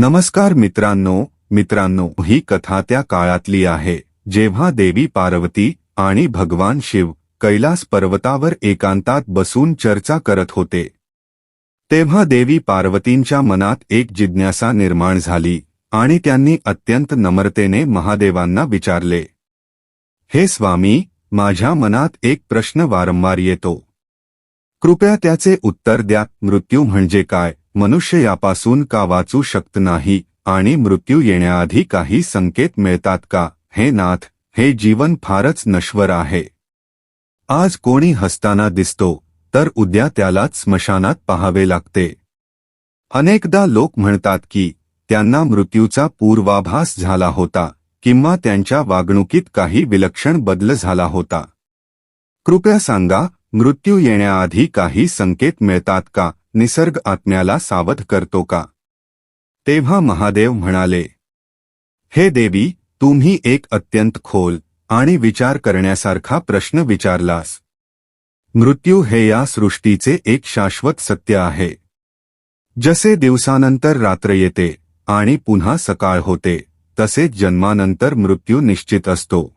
नमस्कार मित्रांनो मित्रांनो ही कथा त्या काळातली आहे जेव्हा देवी पार्वती आणि भगवान शिव कैलास पर्वतावर एकांतात बसून चर्चा करत होते. तेव्हा देवी पार्वतींच्या मनात एक जिज्ञासा निर्माण झाली आणि त्यांनी अत्यंत नम्रतेने महादेवांना विचारले हे स्वामी माझ्या मनात एक प्रश्न वारंवार येतो. कृपया त्याचे उत्तर द्या मृत्यू म्हणजे काय? मनुष्य यापासून का वाचू शकत नाही आणि मृत्यू येण्याआधी काही संकेत मिळतात का? हे नाथ हे जीवन फारच नश्वर आहे. आज कोणी हसताना दिसतो तर उद्या त्यालाच स्मशानात पाहावे लागते. अनेकदा लोक म्हणतात की त्यांना मृत्यूचा पूर्वाभास झाला होता किंवा त्यांच्या वागणुकीत काही विलक्षण बदल झाला होता. कृपया सांगा मृत्यू येण्याआधी काही संकेत मिळतात का? निसर्ग आत्म्याला सावध करतो का? तेव्हा महादेव म्हणाले हे देवी तुम्ही एक अत्यंत खोल आणि विचार करण्यासारखा प्रश्न विचारलास. मृत्यू हे या सृष्टीचे एक शाश्वत सत्य आहे. जसे दिवसानंतर रात्र येते आणि पुन्हा सकाळ होते तसे जन्मानंतर मृत्यू निश्चित असतो.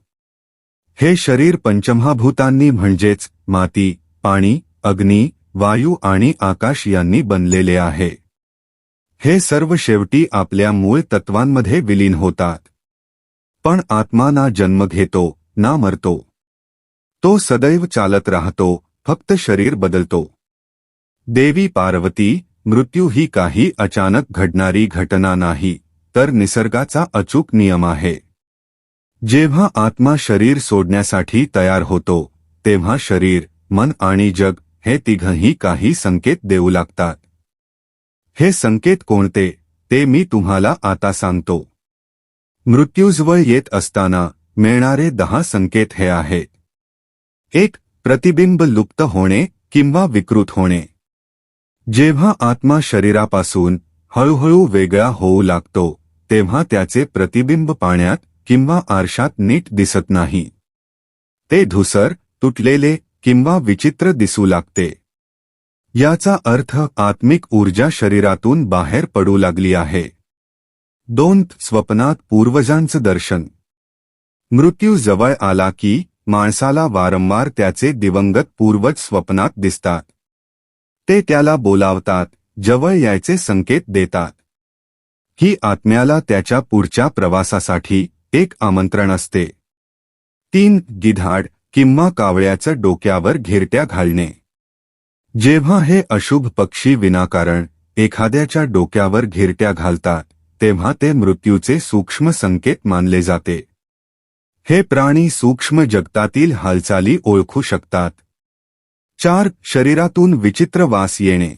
हे शरीर पंचमहाभूतांनी म्हणजेच माती पाणी अग्नी वायू आणि आकाश यांनी बनलेले आहे. हे सर्व शेवटी आपल्या मूळ तत्वांमध्ये विलीन होतात. पण आत्मा ना जन्म घेतो ना मरतो. तो सदैव चालत राहतो फक्त शरीर बदलतो. देवी पार्वती मृत्यू ही काही अचानक घडणारी घटना नाही तर निसर्गाचा अचूक नियम आहे. जेव्हा आत्मा शरीर सोडण्यासाठी तयार होतो तेव्हा शरीर मन आणि जग हे तिघही काही संकेत देऊ लागतात. हे संकेत कोणते ते मी तुम्हाला आता सांगतो. मृत्यूजवळ येत असताना मिळणारे दहा संकेत हे आहेत. एक प्रतिबिंब लुप्त होणे किंवा विकृत होणे. जेव्हा आत्मा शरीरापासून हळूहळू वेगळा होऊ लागतो तेव्हा त्याचे प्रतिबिंब पाण्यात किंवा आरशात नीट दिसत नाही. ते धुसर तुटलेले किंवा विचित्र दिसू लागते. याचा अर्थ आत्मिक ऊर्जा शरीरातून बाहेर पडू लागली आहे. दोन स्वप्नात पूर्वजांचं दर्शन. मृत्यू जवळ आला की माणसाला वारंवार त्याचे दिवंगत पूर्वज स्वप्नात दिसतात. ते त्याला बोलावतात जवळ यायचे संकेत देतात. ही आत्म्याला त्याच्या पुढच्या प्रवासासाठी एक आमंत्रण असते. तीन गिधाड किंवा कावळ्याचं डोक्यावर घेरट्या घालणे. जेव्हा हे अशुभ पक्षी विनाकारण एखाद्याच्या डोक्यावर घेरट्या घालतात तेव्हा ते मृत्यूचे सूक्ष्म संकेत मानले जाते. हे प्राणी सूक्ष्म जगतातील हालचाली ओळखू शकतात. चार शरीरातून विचित्र वास येणे.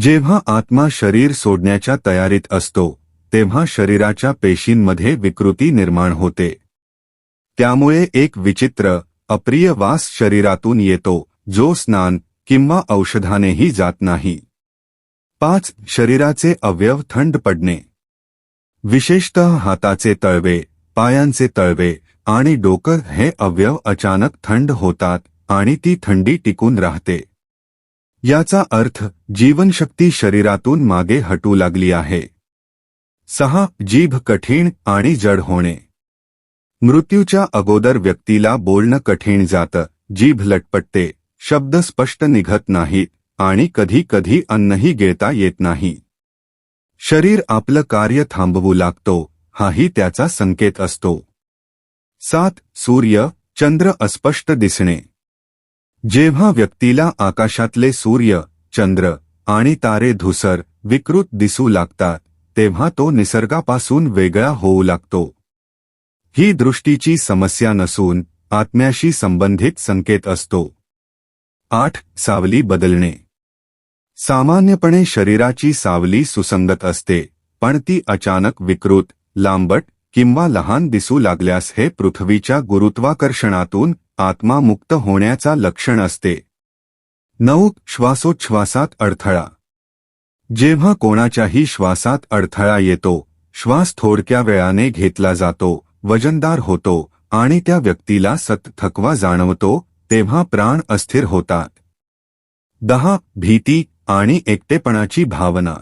जेव्हा आत्मा शरीर सोडण्याच्या तयारीत असतो तेव्हा शरीराच्या पेशींमध्ये विकृती निर्माण होते. त्यामुळे एक विचित्र अप्रिय वास शरीरातून येतो जो स्नान किंवा औषधानेही जात नाही. पाच शरीराचे अवयव थंड पडणे. विशेषतः हाताचे तळवे पायांचे तळवे आणि डोकं हे अवयव अचानक थंड होतात आणि ती थंडी टिकून राहते. याचा अर्थ जीवनशक्ती शरीरातून मागे हटू लागली आहे. सहा जीभ कठीण आणि जड होणे. मृत्यूच्या अगोदर व्यक्तीला बोलणं कठीण जातं जीभ लटपटते शब्द स्पष्ट निघत नाहीत आणि कधी कधी अन्नही गिळता येत नाही. शरीर आपलं कार्य थांबवू लागतो हाही त्याचा संकेत असतो. सात सूर्य चंद्र अस्पष्ट दिसणे. जेव्हा व्यक्तीला आकाशातले सूर्य चंद्र आणि तारे धुसर विकृत दिसू लागतात तेव्हा तो निसर्गापासून वेगळा होऊ लागतो. ही दृष्टीची समस्या नसून आत्म्याशी संबंधित संकेत असतो. आठ. सावली बदलणे. सामान्यपणे शरीराची सावली सुसंगत असते पण ती अचानक विकृत लांबट किंवा लहान दिसू लागल्यास हे पृथ्वीच्या गुरुत्वाकर्षणातून आत्मा मुक्त होण्याचा लक्षण असते. नऊ. श्वासोच्छ्वासात अडथळा. जेव्हा कोणाच्याही श्वासात अडथळा येतो श्वास थोडक्या वेळाने घेतला जातो वजनदार होतो आणि त्या व्यक्तीला सत थकवा जाणवतो तेव्हा प्राण अस्थिर होतात. दहा भीती आणि एकटेपणाची भावना.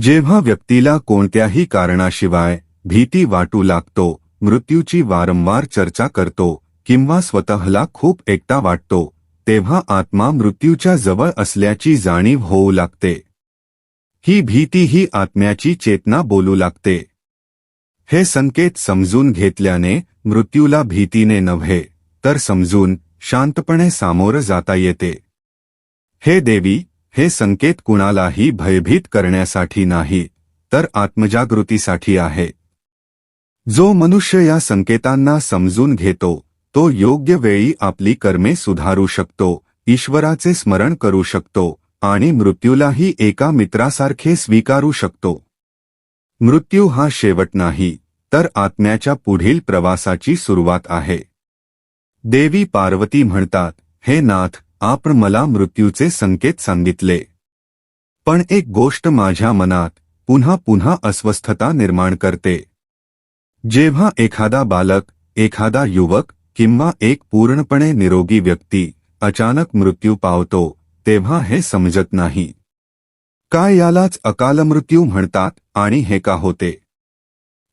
जेव्हा व्यक्तीला कोणत्याही कारणाशिवाय भीती वाटू लागतो मृत्यूची वारंवार चर्चा करतो किंवा स्वतःला खूप एकटा वाटतो तेव्हा आत्मा मृत्यूच्या जवळ असल्याची जाणीव होऊ लागते. ही भीती ही आत्म्याची चेतना बोलू लागते. हे संकेत समजून घेतल्याने मृत्यूला भीतीने नव्हे तर समजून शांतपणे सामोरं जाता येते. हे देवी हे संकेत कुणालाही भयभीत करण्यासाठी नाही तर आत्मजागृतीसाठी आहे. जो मनुष्य या संकेतांना समजून घेतो तो योग्य वेळी आपली कर्मे सुधारू शकतो ईश्वराचे स्मरण करू शकतो आणि मृत्यूलाही एका मित्रासारखे स्वीकारू शकतो. मृत्यू हा शेवट नाही तर आत्म्याच्या पुढील प्रवासाची सुरुवात आहे. देवी पार्वती म्हणतात हे नाथ आपण मला मृत्यूचे संकेत सांगितले. पण एक गोष्ट माझ्या मनात पुन्हा पुन्हा अस्वस्थता निर्माण करते. जेव्हा एखादा बालक एखादा युवक किंवा एक पूर्णपणे निरोगी व्यक्ती अचानक मृत्यू पावतो तेव्हा हे समजत नाही. काय यालाच अकालमृत्यू म्हणतात आणि हे का होते?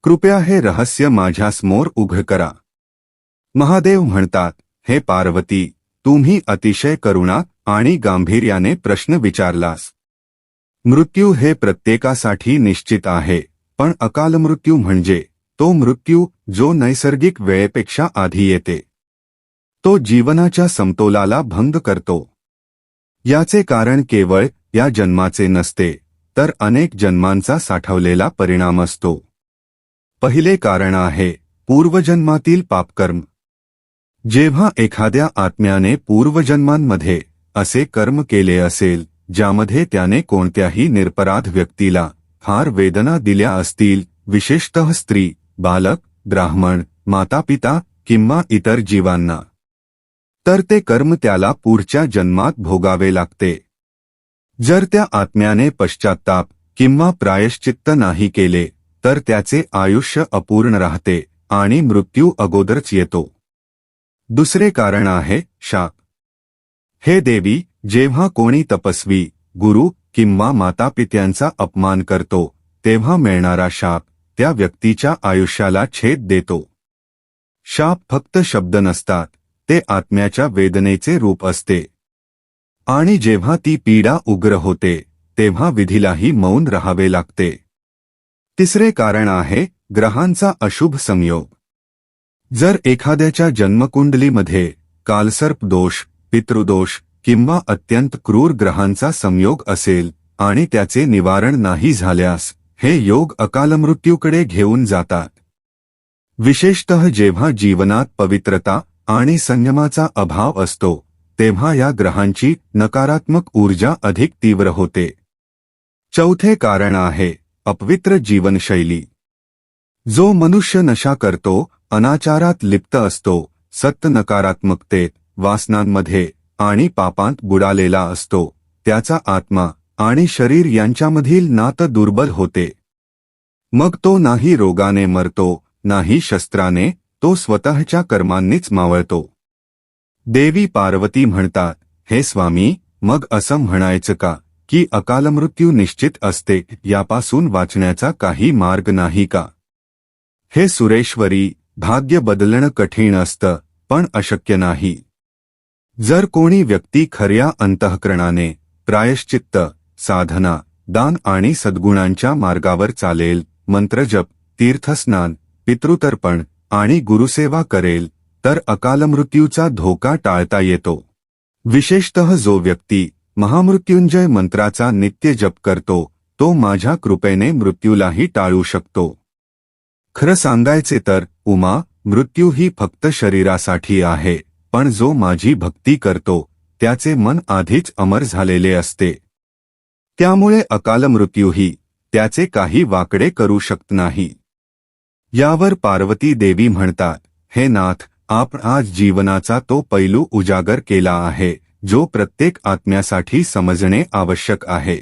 कृपया हे रहस्य माझ्यासमोर उघ करा. महादेव म्हणतात हे पार्वती तुम्ही अतिशय करुणा आणि गांभीर्याने प्रश्न विचारलास. मृत्यू हे प्रत्येकासाठी निश्चित आहे पण अकालमृत्यू म्हणजे तो मृत्यू जो नैसर्गिक वेळेपेक्षा आधी येते. तो जीवनाच्या समतोलाला भंग करतो. याचे कारण केवळ या जन्माचे नसते तर अनेक जन्मांचा साठवलेला परिणाम असतो. पहिले कारण आहे पूर्वजन्मातील पापकर्म. जेव्हा एखाद्या आत्म्याने पूर्वजन्मांमध्ये असे कर्म केले असेल ज्यामध्ये त्याने कोणत्याही निरपराध व्यक्तीला फार वेदना दिल्या असतील विशेषतः स्त्री बालक ब्राह्मण मातापिता किंवा इतर जीवांना. तर ते कर्म त्याला पुढच्या जन्मात भोगावे लागते. जर त्या आत्म्याने पश्चात्ताप किंवा प्रायश्चित्त नाही केले तर त्याचे आयुष्य अपूर्ण राहते आणि मृत्यू अगोदरच येतो. दुसरे कारण आहे शाप हे देवी जेव्हा कोणी तपस्वी गुरु किंवा मातापित्यांचा अपमान करतो तेव्हा मिळणारा शाप त्या व्यक्तीच्या आयुष्याला छेद देतो. शाप फक्त शब्द नसतात ते आत्म्याच्या वेदनेचे रूप असते. आणि जेव्हा ती पीडा उग्र होते तेव्हा विधीलाही मौन राहावे लागते. तिसरे कारण आहे ग्रहांचा अशुभ संयोग. जर एखाद्याच्या जन्मकुंडलीमध्ये कालसर्प दोष पितृदोष किंवा अत्यंत क्रूर ग्रहांचा संयोग असेल आणि त्याचे निवारण नाही झाल्यास हे योग अकालमृत्यूकडे घेऊन जातात. विशेषतः जेव्हा जीवनात पवित्रता आणि संयमाचा अभाव असतो तेव्हा या ग्रहांची नकारात्मक ऊर्जा अधिक तीव्र होते. चौथे कारण आहे अपवित्र जीवनशैली. जो मनुष्य नशा करतो अनाचारात लिप्त असतो सत्य नकारात्मकतेत वासनांमध्ये आणि पापांत बुडालेला असतो त्याचा आत्मा आणि शरीर यांच्यामधील नातं दुर्बल होते. मग तो नाही रोगाने मरतो नाही शस्त्राने तो स्वतःच्या कर्मांनीच मावळतो. देवी पार्वती म्हणतात हे स्वामी मग असं म्हणायचं का की अकालमृत्यू निश्चित असते यापासून वाचण्याचा काही मार्ग नाही का? हे सुरेश्वरी भाग्य बदलणं कठीण असतं पण अशक्य नाही. जर कोणी व्यक्ती खऱ्या अंतःकरणाने प्रायश्चित्त साधना दान आणि सद्गुणांच्या मार्गावर चालेल मंत्रजप तीर्थस्नान पितृतर्पण आणि गुरुसेवा करेल तर अकालमृत्यूचा धोका टाळता येतो. विशेषतः जो व्यक्ती महामृत्युंजय मंत्राचा नित्य जप करतो तो माझ्या कृपेने मृत्यूलाही टाळू शकतो. खरं सांगायचे तर उमा मृत्यू ही फक्त शरीरासाठी आहे पण जो माझी भक्ती करतो त्याचे मन आधीच अमर झालेले असते. त्यामुळे अकालमृत्यूही त्याचे काही वाकडे करू शकत नाही. यावर पार्वती देवी म्हणतात हे नाथ आपण आज जीवनाचा तो पैलू उजागर केला आहे जो प्रत्येक आत्म्यासाठी समजणे आवश्यक आहे.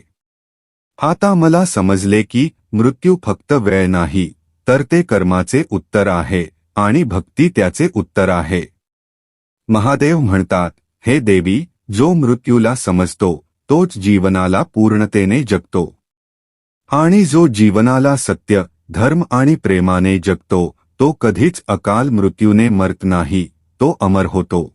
आता मला समजले की मृत्यू फक्त वेळ नाही तर ते कर्माचे उत्तर आहे आणि भक्ती त्याचे उत्तर आहे. महादेव म्हणतात हे देवी जो मृत्यूला समजतो तोच जीवनाला पूर्णतेने जगतो. आणि जो जीवनाला सत्य धर्म आणि प्रेमाने जगतो तो कधीच अकाल मृत्यूने मरत नाही तो अमर होतो.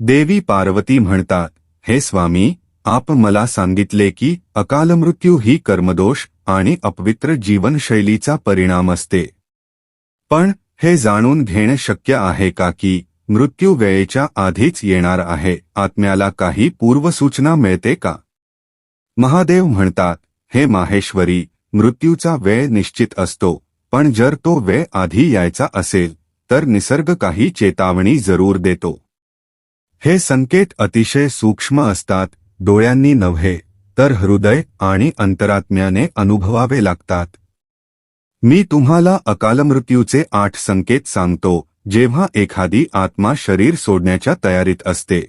देवी पार्वती म्हणतात हे स्वामी आप मला सांगितले की अकालमृत्यू ही कर्मदोष आणि अपवित्र जीवनशैलीचा परिणाम असते. पण हे जाणून घेणे शक्य आहे का की मृत्यू वेळेच्या आधीच येणार आहे आत्म्याला काही पूर्वसूचना मिळते का? महादेव म्हणतात हे माहेश्वरी मृत्यूचा वेळ निश्चित असतो. पण जर तो वेळ आधी यायचा असेल तर निसर्ग काही चेतावणी जरूर देतो. हे संकेत अतिशय सूक्ष्म असतात डोळ्यांनी नव्हे तर हृदय आणि अंतरात्म्याने अनुभवावे लागतात. मी तुम्हाला अकालमृत्यूचे आठ संकेत सांगतो जेव्हा एखादी आत्मा शरीर सोडण्याच्या तयारीत असते.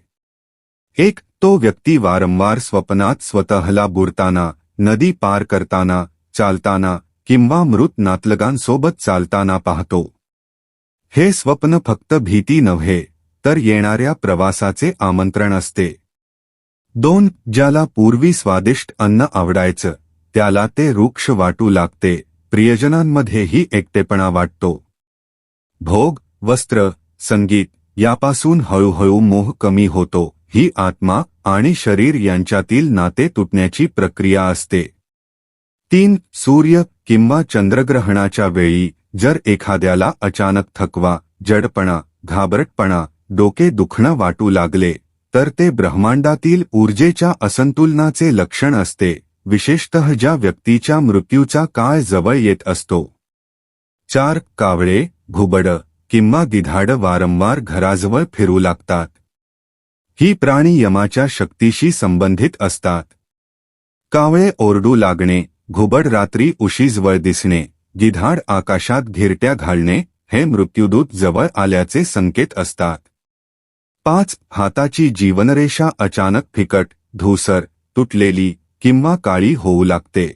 एक तो व्यक्ती वारंवार स्वप्नात स्वतःला बुरताना नदी पार करताना चालताना किंवा मृत नातलगांसोबत चालताना पाहतो. हे स्वप्न फक्त भीती नव्हे तर येणाऱ्या प्रवासाचे आमंत्रण असते. दोन ज्याला पूर्वी स्वादिष्ट अन्न आवडायचं त्याला ते रुक्ष वाटू लागते प्रियजनांमध्येही एकटेपणा वाटतो. भोग वस्त्र संगीत यापासून हळूहळू मोह कमी होतो ही आत्मा आणि शरीर यांच्यातील नाते तुटण्याची प्रक्रिया असते. तीन सूर्य किंवा चंद्रग्रहणाच्या वेळी जर एखाद्याला अचानक थकवा जडपणा घाबरटपणा डोके दुखणं वाटू लागले तर ते ब्रह्मांडातील ऊर्जेच्या असंतुलनाचे लक्षण असते विशेषतः ज्या व्यक्तीच्या मृत्यूचा काळ जवळ येत असतो. चार कावळे घुबड किंवा गिधाड वारंवार घराजवळ फिरू लागतात. ही प्राणी यमाच्या शक्तीशी संबंधित असतात. कावळे ओरडू लागणे घुबड रात्री उशीज वळ दिसणे गिधाड आकाशात घिरट्या घालणे हे मृत्यूदूत जवळ आल्याचे संकेत असतात. पाच हाताची जीवनरेषा अचानक फिकट धूसर तुटलेली किंवा काळी होऊ लागते.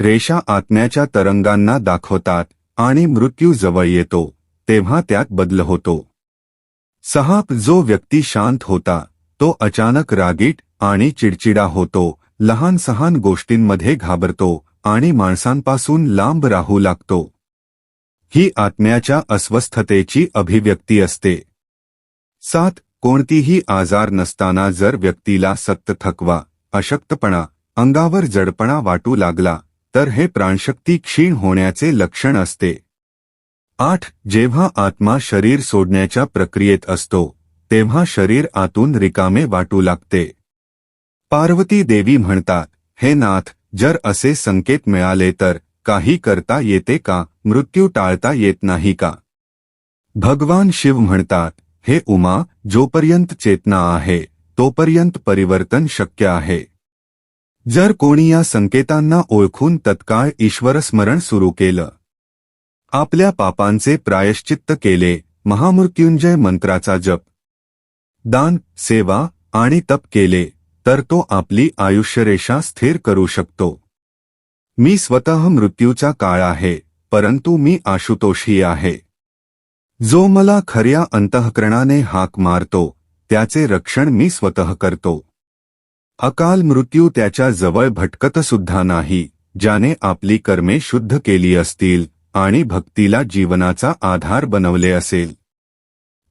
रेषा आत्म्याच्या तरंगांना दाखवतात आणि मृत्यू जवळ येतो तेव्हा त्यात बदल होतो. सहा जो व्यक्ती शांत होता तो अचानक रागीट आणि चिडचिडा होतो लहान सहान गोष्टींमध्ये घाबरतो आणि माणसांपासून लांब राहू लागतो. ही आत्म्याच्या अस्वस्थतेची अभिव्यक्ती असते. सात कोणतीही आजार नसताना जर व्यक्तीला सत्त थकवा अशक्तपणा अंगावर जडपणा वाटू लागला तर हे प्राणशक्ती क्षीण होण्याचे लक्षण असते. आठ जेव्हा आत्मा शरीर सोडण्याच्या प्रक्रियेत असतो तेव्हा शरीर आतून रिकामे वाटू लागते. पार्वती देवी म्हणतात हे नाथ जर असे संकेत मिळाले तर काही करता येते का? मृत्यू टाळता येत नाही का? भगवान शिव म्हणतात हे उमा जोपर्यंत चेतना आहे तोपर्यंत परिवर्तन शक्य आहे. जर कोणी या संकेतांना ओळखून तत्काळ ईश्वरस्मरण सुरू केलं आपल्या पापांचे प्रायश्चित्त केले महामृत्युंजय मंत्राचा जप दान सेवा आणि तप केले तर तो आपली आयुष्यरेषा स्थिर करू शकतो. मी स्वतः मृत्यूचा काळ आहे परंतु मी आशुतोषी आहे. जो मला खऱ्या अंतःकरणाने हाक मारतो त्याचे रक्षण मी स्वतः करतो. अकाल मृत्यू त्याच्याजवळ भटकत सुद्धा नाही ज्याने आपली कर्मे शुद्ध केली असतील आणि भक्तीला जीवनाचा आधार बनवले असेल.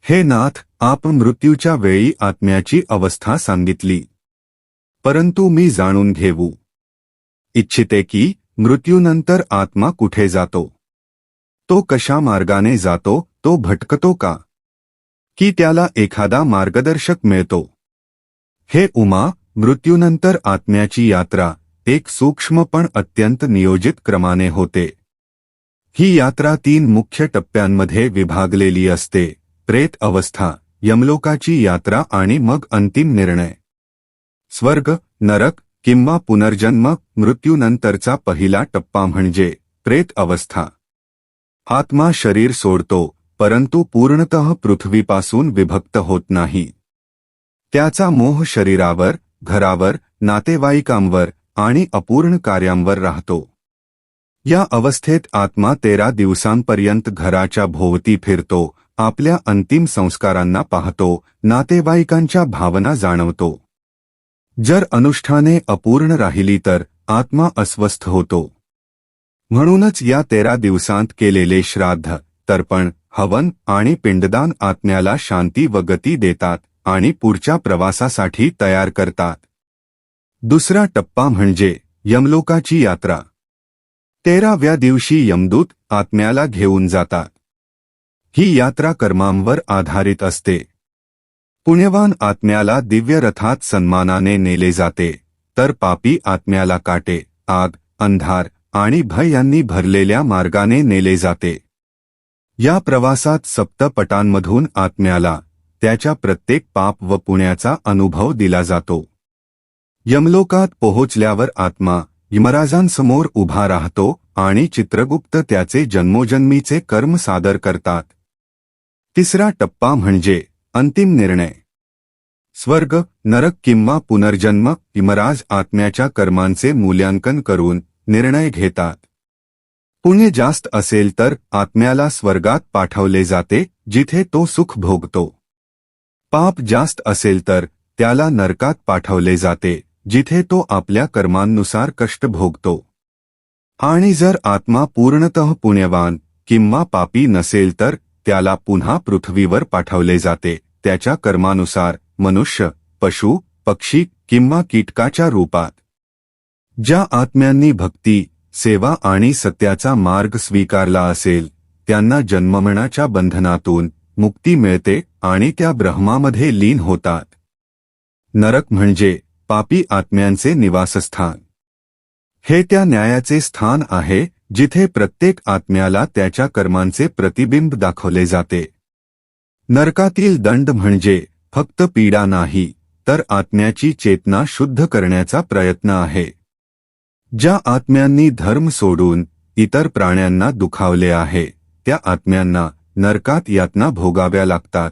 हे नाथ आप मृत्यूच्या वेळी आत्म्याची अवस्था सांगितली. परंतु मी जाणून घेऊ. इच्छिते की मृत्यूनंतर आत्मा कुठे जातो? तो कशा मार्गाने जातो? तो भटकतो का? की त्याला एखादा मार्गदर्शक मिळतो? हे उमा मृत्यूनंतर आत्म्याची यात्रा एक सूक्ष्म पण अत्यंत नियोजित क्रमाने होते. ही यात्रा तीन मुख्य टप्प्यांमध्ये विभागलेली असते प्रेत अवस्था यमलोकाची यात्रा आणि मग अंतिम निर्णय. स्वर्ग नरक किंवा पुनर्जन्म मृत्यूनंतरचा पहिला टप्पा म्हणजे प्रेत अवस्था. आत्मा शरीर सोडतो परंतु पूर्णतः पृथ्वीपासून विभक्त होत नाही. त्याचा मोह शरीरावर घरावर नातेवाईकांवर आणि अपूर्ण कार्यांवर राहतो. या अवस्थेत आत्मा तेरा दिवसांपर्यंत घराच्या भोवती फिरतो आपल्या अंतिम संस्कारांना पाहतो नातेवाईकांच्या भावना जाणवतो. जर अनुष्ठाने अपूर्ण राहिली तर आत्मा अस्वस्थ होतो. म्हणूनच या तेरा दिवसांत केलेले श्राद्ध तर्पण हवन आणि पिंडदान आत्म्याला शांती व गती देतात आणि पुढच्या प्रवासासाठी तयार करतात. दुसरा टप्पा म्हणजे यमलोकाची यात्रा. तेराव्या दिवशी यमदूत आत्म्याला घेऊन जातात. ही यात्रा कर्मांवर आधारित असते. पुण्यवान आत्म्याला दिव्य रथात सन्मानाने नेले जाते. तर पापी आत्म्याला काटे आग अंधार आणि भय यांनी भरलेल्या मार्गाने नेले जाते. या प्रवासात सप्तपटांमधून आत्म्याला त्याच्या प्रत्येक पाप व पुण्याचा अनुभव दिला जातो. यमलोकात पोहोचल्यावर आत्मा यमराजांसमोर उभा राहतो आणि चित्रगुप्त त्याचे जन्मोजन्मीचे कर्म सादर करतात. तिसरा टप्पा म्हणजे अंतिम निर्णय. स्वर्ग नरक किंवा पुनर्जन्म इमराज आत्म्याच्या कर्मांचे मूल्यांकन करून निर्णय घेतात. पुण्य जास्त असेल तर आत्म्याला स्वर्गात पाठवले जाते जिथे तो सुख भोगतो. पाप जास्त असेल तर त्याला नरकात पाठवले जाते जिथे तो आपल्या कर्मांनुसार कष्ट भोगतो. आणि जर आत्मा पूर्णतः पुण्यवान किंवा पापी नसेल तर त्याला पुन्हा पृथ्वीवर पाठवले जाते त्याच्या कर्मानुसार मनुष्य पशु पक्षी किंवा कीटकाच्या रूपात. ज्या आत्म्यांनी भक्ती सेवा आणि सत्याचा मार्ग स्वीकारला असेल त्यांना जन्ममनाच्या बंधनातून मुक्ती मिळते आणि त्या ब्रह्मामध्ये लीन होतात. नरक म्हणजे पापी आत्म्यांचे निवासस्थान. हे त्या न्यायाचे स्थान आहे जिथे प्रत्येक आत्म्याला त्याच्या कर्मांचे प्रतिबिंब दाखवले जाते. नरकातील दंड म्हणजे फक्त पीडा नाही तर आत्म्याची चेतना शुद्ध करण्याचा प्रयत्न आहे. ज्या आत्म्यांनी धर्म सोडून इतर प्राण्यांना दुखावले आहे त्या आत्म्यांना नरकात यातना भोगाव्या लागतात.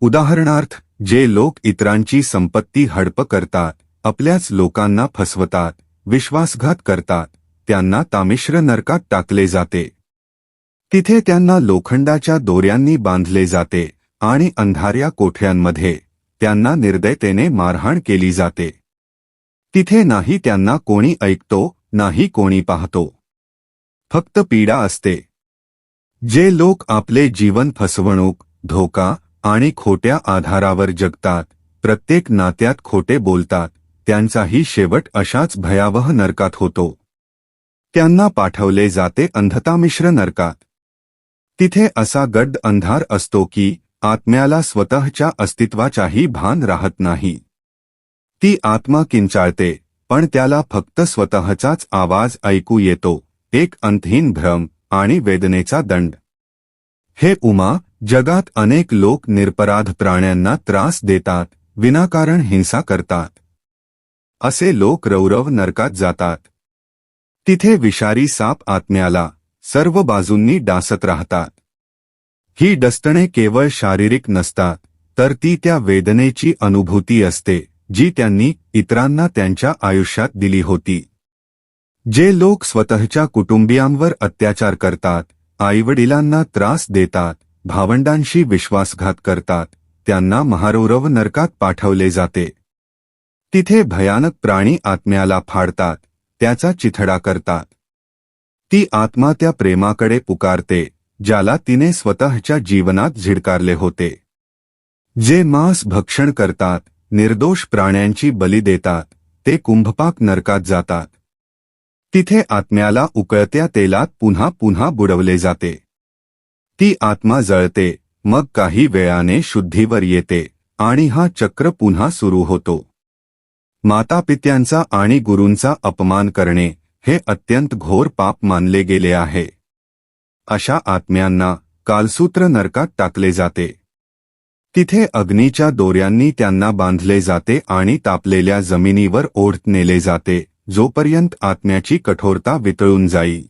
उदाहरणार्थ जे लोक इतरांची संपत्ती हडप करतात आपल्याच लोकांना फसवतात विश्वासघात करतात त्यांना तामिश्र नरकात टाकले जाते. तिथे त्यांना लोखंडाच्या दोऱ्यांनी बांधले जाते आणि अंधाऱ्या कोठ्यांमध्ये त्यांना निर्दयतेने मारहाण केली जाते. तिथे नाही त्यांना कोणी ऐकतो नाही कोणी पाहतो. फक्त पीडा असते. जे लोक आपले जीवन फसवणूक धोका आणि खोट्या आधारावर जगतात प्रत्येक नात्यात खोटे बोलतात त्यांचाही शेवट अशाच भयावह नरकात होतो. त्यांना पाठवले जाते अंधतामिश्र नरकात. तिथे असा गड्ड अंधार असतो की आत्म्याला स्वतःच्या अस्तित्वाचाही भान राहत नाही. ती आत्मा किंचाळते पण त्याला फक्त स्वतःचाच आवाज ऐकू येतो एक अंतहीन भ्रम आणि वेदनेचा दंड. हे उमा जगात अनेक लोक निरपराध प्राण्यांना त्रास देतात विनाकारण हिंसा करतात. असे लोक रौरव नरकात जातात. तिथे विषारी साप आत्म्याला सर्व बाजूंनी डासत राहतात. ही डस्तणे केवळ शारीरिक नसतात तर ती त्या वेदनेची अनुभूती असते जी त्यांनी इतरांना त्यांच्या आयुष्यात दिली होती. जे लोक स्वतःच्या कुटुंबियांवर अत्याचार करतात आईवडिलांना त्रास देतात भावंडांशी विश्वासघात करतात त्यांना महारौरव नरकात पाठवले जाते. तिथे भयानक प्राणी आत्म्याला फाडतात त्याचा चिथडा करतात. ती आत्मा त्या प्रेमाकडे पुकारते ज्याला तिने स्वतःच्या जीवनात झिडकारले होते. जे मांस भक्षण करतात निर्दोष प्राण्यांची बली देतात ते कुंभपाक नरकात जातात. तिथे आत्म्याला उकळत्या तेलात पुन्हा पुन्हा बुडवले जाते. ती आत्मा जळते मग काही वेळाने शुद्धीवर येते आणि हा चक्र पुन्हा सुरू होतो. मातापित्यांचा आणि गुरूंचा अपमान करणे हे अत्यंत घोर पाप मानले गेले आहे. अशा आत्म्यांना कालसूत्र नरकात टाकले जाते. तिथे अग्नीच्या दोऱ्यांनी त्यांना बांधले जाते आणि तापलेल्या जमिनीवर ओढत नेले जाते जोपर्यंत आत्म्याची कठोरता वितळून जाई.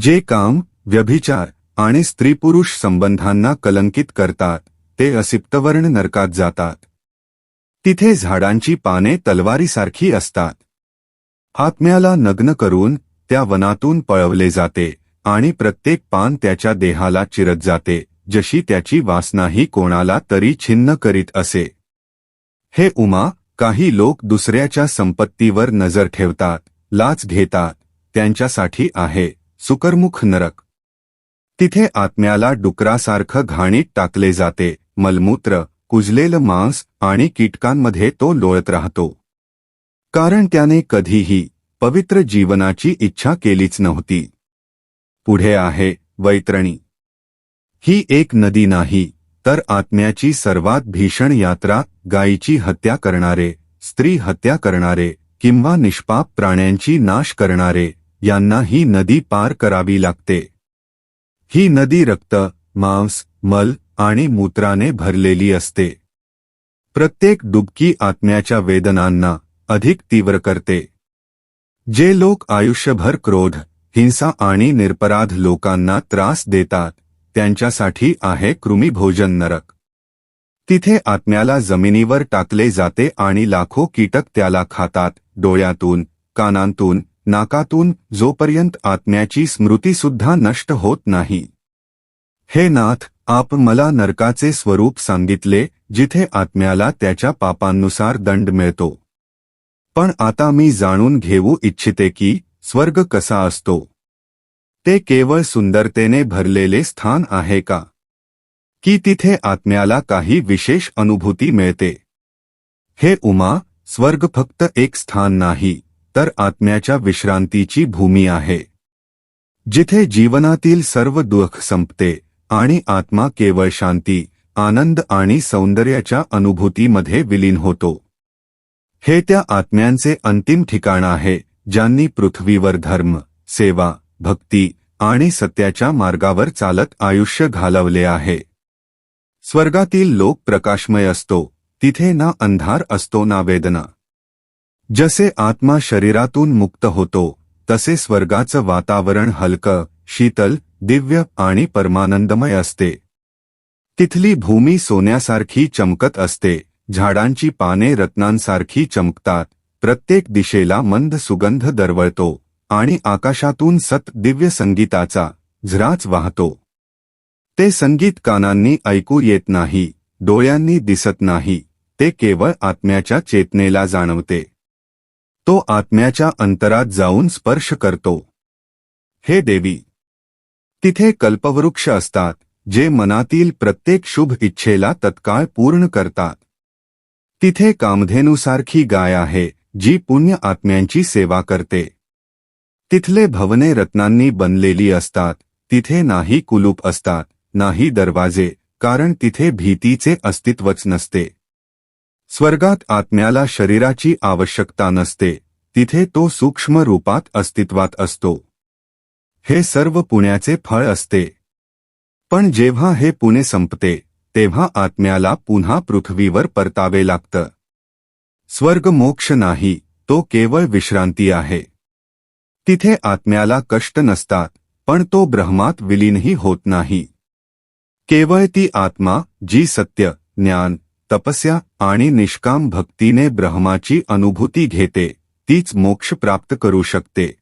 जे काम व्यभिचार आणि स्त्रीपुरुष संबंधांना कलंकित करतात ते असिप्तवर्ण नरकात जातात. तिथे झाडांची पाने तलवारीसारखी असतात. आत्म्याला नग्न करून त्या वनातून पळवले जाते आणि प्रत्येक पान त्याच्या देहाला चिरत जाते जशी त्याची वासनाही कोणाला तरी छिन्न करीत असे. हे उमा काही लोक दुसऱ्याच्या संपत्तीवर नजर ठेवतात लाच घेतात त्यांच्यासाठी आहे सुकरमुख नरक. तिथे आत्म्याला डुकरासारखं घाणीत टाकले जाते मलमूत्र कुजलेलं मांस आणि कीटकांमध्ये तो लोळत राहतो. कारण त्याने कधीही पवित्र जीवनाची इच्छा केलीच नव्हती. पुढे आहे वैतरणी. ही एक नदी नाही तर आत्म्याची सर्वात भीषण यात्रा गायीची हत्या करणारे स्त्री हत्या करणारे किंवा निष्पाप प्राण्यांची नाश करणारे यांना ही नदी पार करावी लागते. ही नदी रक्त मांस मल आणि मूत्राने भरलेली असते. प्रत्येक डुबकी आत्म्याच्या वेदनांना अधिक तीव्र करते. जे लोक आयुष्यभर क्रोध हिंसा आणि निरपराध लोकांना त्रास देतात त्यांच्यासाठी आहे कृमीभोजन नरक. तिथे आत्म्याला जमिनीवर टाकले जाते आणि लाखो कीटक त्याला खातात डोळ्यातून कानांतून नाकातून जोपर्यंत आत्म्याची स्मृतीसुद्धा नष्ट होत नाही. हे नाथ आप मला नरकाचे स्वरूप सांगितले जिथे आत्म्याला त्याच्या पापांनुसार दंड मिळतो. पण आता मी जाणून घेऊ इच्छिते की स्वर्ग कसा असतो? ते केवळ सुंदरतेने भरलेले स्थान आहे का? की तिथे आत्म्याला काही विशेष अनुभूती मिळते? हे उमा स्वर्ग फक्त एक स्थान नाही तर आत्म्याच्या विश्रांतीची भूमी आहे. जिथे जीवनातील सर्व दुःख संपते आणि आत्मा केवळ शांती आनंद आणि सौंदर्याच्या अनुभूतीमध्ये विलीन होतो. हे त्या आत्म्यांचे अंतिम ठिकाण आहे ज्यांनी पृथ्वीवर धर्म सेवा भक्ती आणि सत्याच्या मार्गावर चालत आयुष्य घालवले आहे. स्वर्गातील लोक प्रकाशमय असतो तिथे ना अंधार असतो ना वेदना. जसे आत्मा शरीरातून मुक्त होतो तसे स्वर्गाचं वातावरण हलकं शीतल दिव्य आणि परमानंदमय असते. तिथली भूमी सोन्यासारखी चमकत असते. झाडांची पाने रत्नांसारखी चमकतात. प्रत्येक दिशेला मंद सुगंध दरवळतो आणि आकाशातून सत दिव्य संगीताचा झराच वाहतो. ते संगीत कानांनी ऐकू येत नाही डोळ्यांनी दिसत नाही ते केवळ आत्म्याच्या चेतनेला जाणवते. तो आत्म्याच्या अंतरात जाऊन स्पर्श करतो. हे देवी! तिथे कल्पवृक्ष असतात जे मनातील प्रत्येक शुभ इच्छेला तत्काळ पूर्ण करतात. तिथे कामधेनुसारखी गाय आहे जी पुण्य आत्म्यांची सेवा करते. तिथले भवने रत्नांनी बनलेली असतात तिथे नाही कुलूप असतात नाही दरवाजे कारण तिथे भीतीचे अस्तित्वच नसते. स्वर्गात आत्म्याला शरीराची आवश्यकता नसते तिथे तो सूक्ष्म रूपात अस्तित्वात असतो. हे सर्व पुण्याचे फळ असते. पण जेव्हा हे पुणे संपते तेव्हा आत्म्याला पुन्हा पृथ्वीवर परतावे लागतं. स्वर्ग मोक्ष नाही तो केवळ विश्रांती आहे. तिथे आत्म्याला कष्ट नसतात पण तो ब्रह्मात विलीनही होत नाही. केवळ ती आत्मा जी सत्य ज्ञान तपस्या आणि निष्काम भक्तीने ब्रह्माची अनुभूती घेते तीच मोक्ष प्राप्त करू शकते.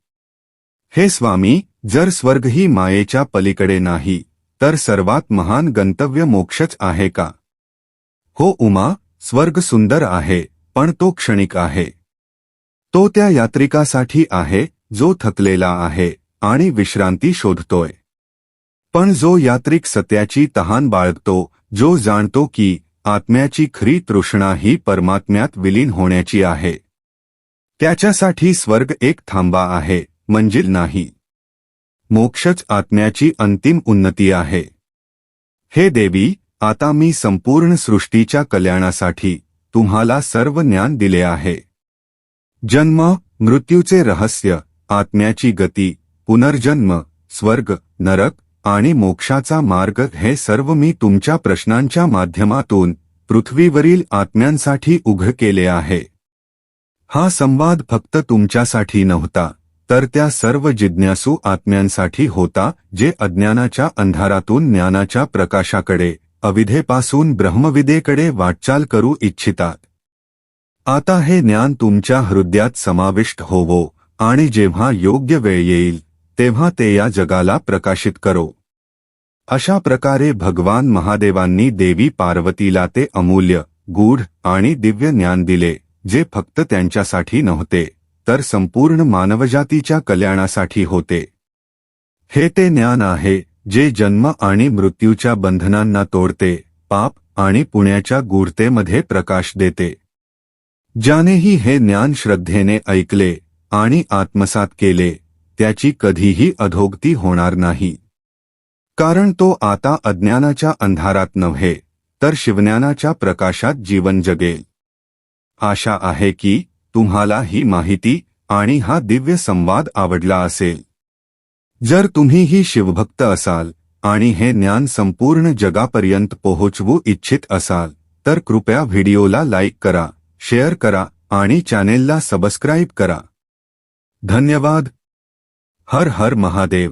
हे स्वामी जर स्वर्ग ही मायेच्या पलीकडे नाही तर सर्वात महान गंतव्य मोक्षच आहे का? हो उमा स्वर्ग सुंदर आहे पण तो क्षणिक आहे. तो त्या यात्रिकासाठी आहे जो थकलेला आहे आणि विश्रांती शोधतोय. पण जो यात्रिक सत्याची तहान बाळगतो जो जाणतो की आत्म्याची खरी तृष्णा ही परमात्म्यात विलीन होण्याची आहे. त्याच्यासाठी स्वर्ग एक थांबा आहे मंजिल नाही. मोक्षच आत्म्याची अंतिम उन्नती आहे. हे देवी आता मी संपूर्ण सृष्टीच्या कल्याणासाठी तुम्हाला सर्व ज्ञान दिले आहे. जन्म मृत्यूचे रहस्य आत्म्याची गती पुनर्जन्म स्वर्ग नरक आणि मोक्षाचा मार्ग हे सर्व मी तुमच्या प्रश्नांच्या माध्यमातून पृथ्वीवरील आत्म्यांसाठी उघड केले आहे. हा संवाद फक्त तुमच्यासाठी नव्हता तर त्या सर्व जिज्ञासू आत्म्यांसाठी होता जे अज्ञानाच्या अंधारातून ज्ञानाच्या प्रकाशाकडे अविधेपासून ब्रह्मविदेकडे वाटचाल करू इच्छितात. आता हे ज्ञान तुमच्या हृदयात समाविष्ट होवो आणि जेव्हा योग्य वेळ येईल तेव्हा ते या जगाला प्रकाशित करो. अशा प्रकारे भगवान महादेवांनी देवी पार्वतीला ते अमूल्य गूढ आणि दिव्य ज्ञान दिले जे फक्त त्यांच्यासाठी नव्हते. तर संपूर्ण मानवजातीच्या कल्याणासाठी होते. हे ते ज्ञान आहे जे जन्म आणि मृत्यूच्या बंधनांना तोडते पाप आणि पुण्याच्या गूढतेमध्ये प्रकाश देते. ज्यानेही हे ज्ञान श्रद्धेने ऐकले आणि आत्मसात केले त्याची कधीही अधोगती होणार नाही. कारण तो आता अज्ञानाच्या अंधारात नव्हे तर शिवज्ञानाच्या प्रकाशात जीवन जगेल. आशा आहे की तुम्हाला ही माहिती आणि हा दिव्य संवाद आवडला असेल. जर तुम्हीही शिवभक्त असाल आणि हे ज्ञान संपूर्ण जगापर्यंत पोहोचवू इच्छित असाल तर कृपया व्हिडिओला लाईक करा शेअर करा आणि चॅनेलला सबस्क्राईब करा. धन्यवाद. हर हर महादेव.